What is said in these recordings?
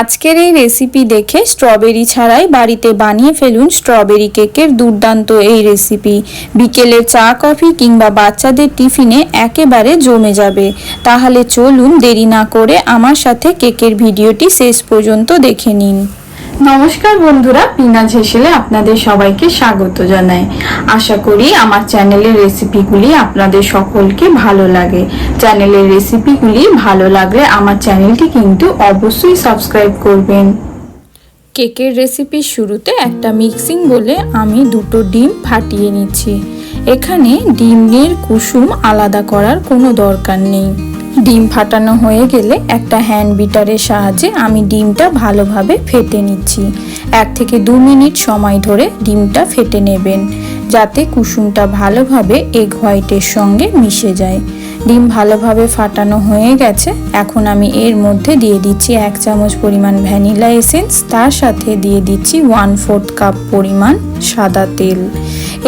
আজকের এই রেসিপি দেখে স্ট্রবেরি ছাড়াই বাড়িতে বানিয়ে ফেলুন স্ট্রবেরি কেকের দুর্দান্ত এই রেসিপি বিকেলে চা, কফি কিংবা বাচ্চাদের টিফিনে একেবারে জমে যাবে। তাহলে চলুন দেরি না করে আমার সাথে কেকের ভিডিওটি শেষ পর্যন্ত দেখে নিন। নমস্কার বন্ধুরা, পিনা ঝেসেলে আপনাদের সবাইকে স্বাগত জানাই। আশা করি আমার চ্যানেলের রেসিপিগুলি আপনাদের সকলকে ভালো লাগে। চ্যানেলের রেসিপিগুলি ভালো লাগলে আমার চ্যানেলটি কিন্তু অবশ্যই সাবস্ক্রাইব করবেন। কেকের রেসিপির শুরুতে একটা মিক্সিং বলে আমি দুটো ডিম ফাটিয়ে নিচ্ছি। এখানে ডিমের কুসুম আলাদা করার কোনো দরকার নেই। ডিম ফাটানো হয়ে গেলে একটা হ্যান্ড বিটারের সাহায্যে আমি ডিমটা ভালোভাবে ফেটে নিচ্ছি। এক থেকে দু মিনিট সময় ধরে ডিমটা ফেটে নেবেন, যাতে কুসুমটা ভালোভাবে এগ হোয়াইটের সঙ্গে মিশে যায়। ডিম ভালোভাবে ফাটানো হয়ে গেছে, এখন আমি এর মধ্যে দিয়ে দিচ্ছি এক চামচ পরিমাণ ভ্যানিলা এসেন্স, তার সাথে দিয়ে দিচ্ছি ওয়ান ফোর্থ কাপ পরিমাণ সাদা তেল।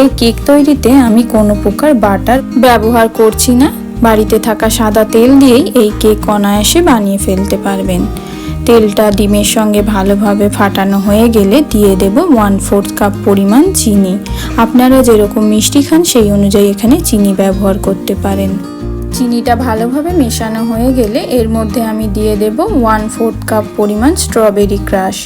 এই কেক তৈরিতে আমি কোনো প্রকার বাটার ব্যবহার করছি না। বাড়িতে থাকা সাদা তেল দিয়েই এই কেক অনায়াসে বানিয়ে ফেলতে পারবেন। তেলটা ডিমের সঙ্গে ভালোভাবে ফাটানো হয়ে গেলে দিয়ে দেব ওয়ান ফোর্থ কাপ পরিমাণ চিনি। আপনারা যেরকম মিষ্টি খান সেই অনুযায়ী এখানে চিনি ব্যবহার করতে পারেন। চিনিটা ভালোভাবে মেশানো হয়ে গেলে এর মধ্যে আমি দিয়ে দেব ওয়ান ফোর্থ কাপ পরিমাণ স্ট্রবেরি ক্রাশ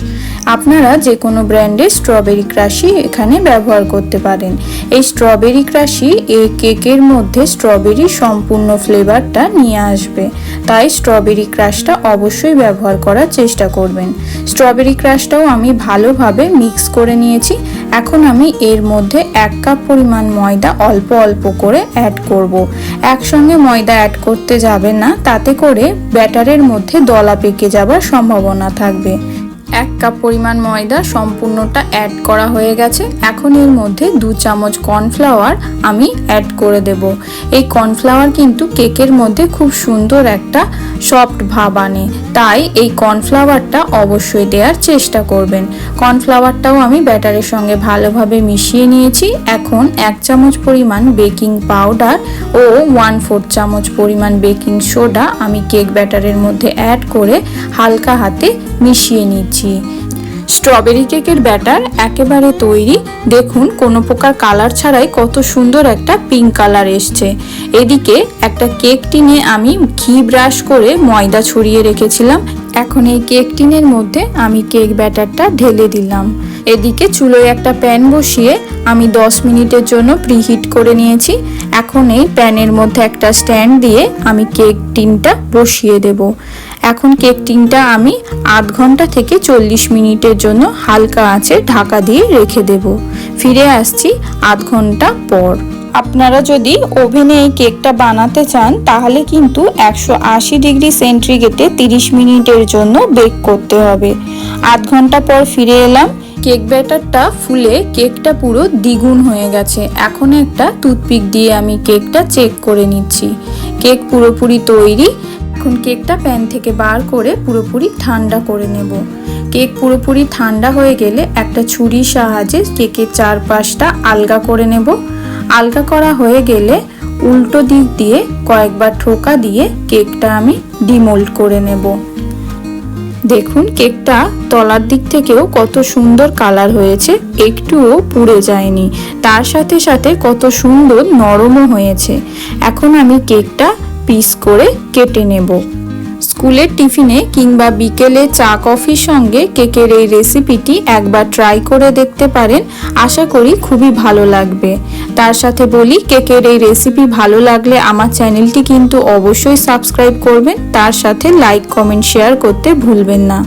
আপনারা যে কোনো ব্র্যান্ডের স্ট্রবেরি ক্রাশই এখানে ব্যবহার করতে পারেন। এই স্ট্রবেরি ক্রাশই এই কেকের মধ্যে স্ট্রবেরি সম্পূর্ণ ফ্লেভারটা নিয়ে আসবে। তাই স্ট্রবেরি ক্রাশটা অবশ্যই ব্যবহার করার চেষ্টা করবেন। স্ট্রবেরি ক্রাশটাও আমি ভালোভাবে মিক্স করে নিয়েছি। এখন আমি এর মধ্যে এক কাপ পরিমাণ ময়দা অল্প অল্প করে অ্যাড করব। একসঙ্গে ময়দা অ্যাড করতে যাবেন না, তাতে করে ব্যাটারের মধ্যে দলা পেকে যাবার সম্ভাবনা থাকবে। এক কাপ পরিমাণ ময়দা সম্পূর্ণটা অ্যাড করা হয়ে গেছে। এখন এর মধ্যে দু চামচ কর্নফ্লাওয়ার আমি অ্যাড করে দেব। এই কর্নফ্লাওয়ার কিন্তু কেকের মধ্যে খুব সুন্দর একটা সফট ভাব আনে। তাই এই কর্নফ্লাওয়ারটা অবশ্যই দেওয়ার চেষ্টা করবেন। কর্নফ্লাওয়ারটাও আমি ব্যাটারের সঙ্গে ভালোভাবে মিশিয়ে নিয়েছি। এখন এক চামচ পরিমাণ বেকিং পাউডার ও ওয়ান ফোর্থ চামচ পরিমাণ বেকিং সোডা আমি কেক ব্যাটারের মধ্যে অ্যাড করে হালকা হাতে মিশিয়ে নিচ্ছি। স্ট্রবেরি কেকের ব্যাটার একেবারে তৈরি। দেখুন, কোনো প্রকার কালার ছাড়াই কত সুন্দর একটা পিঙ্ক কালার এসছে। এদিকে একটা কেক টিনে আমি ঘি ব্রাশ করে ময়দা ছড়িয়ে রেখেছিলাম। এখন এই কেক টিনের মধ্যে আমি কেক ব্যাটারটা ঢেলে দিলাম। এদিকে চুলোয় একটা প্যান বসিয়ে আমি 10 মিনিটের জন্য প্রিহিট করে নিয়েছি। এখন এই প্যানের মধ্যে একটা স্ট্যান্ড দিয়ে আমি কেক টিনটা বসিয়ে দেব। এখন কেক টিনটা আমি আধ ঘণ্টা থেকে চল্লিশ মিনিটের জন্য হালকা আঁচে ঢাকা দিয়ে রেখে দেব। ফিরে আসছি আধ ঘণ্টা পর। আপনারা যদি ওভেনে এই কেকটা বানাতে চান, তাহলে কিন্তু একশো আশি ডিগ্রি সেন্টিগ্রেডে তিরিশ মিনিটের জন্য বেক করতে হবে। আধ ঘণ্টা পর ফিরে এলাম। কেক ব্যাটারটা ফুলে কেকটা পুরো দ্বিগুণ হয়ে গেছে। এখন একটা টুথপিক দিয়ে আমি কেকটা চেক করে নিচ্ছি। কেক পুরোপুরি তৈরি। এখন কেকটা প্যান থেকে বার করে পুরোপুরি ঠান্ডা করে নেব। কেক পুরোপুরি ঠান্ডা হয়ে গেলে একটা ছুরির সাহায্যে কেকের চারপাশটা আলগা করে নেব। আলগা করা হয়ে গেলে উল্টো দিক দিয়ে কয়েকবার ঠোকা দিয়ে কেকটা আমি ডিমোল্ড করে নেব। দেখুন কেকটা তলার দিক থেকেও কত সুন্দর কালার হয়েছে, একটুও পুড়ে যায়নি। তার সাথে সাথে কত সুন্দর নরমও হয়েছে। এখন আমি কেকটা পিস করে কেটে নেব। স্কুলের টিফিনে কিংবা বিকেলে চা, কফির সঙ্গে কেকের এই রেসিপিটি একবার ট্রাই করে দেখতে পারেন। আশা করি খুবই ভালো লাগবে। তার সাথে বলি, কেকের এই রেসিপি ভালো লাগলে আমার চ্যানেলটি কিন্তু অবশ্যই সাবস্ক্রাইব করবেন। তার সাথে লাইক কমেন্ট শেয়ার করতে ভুলবেন না।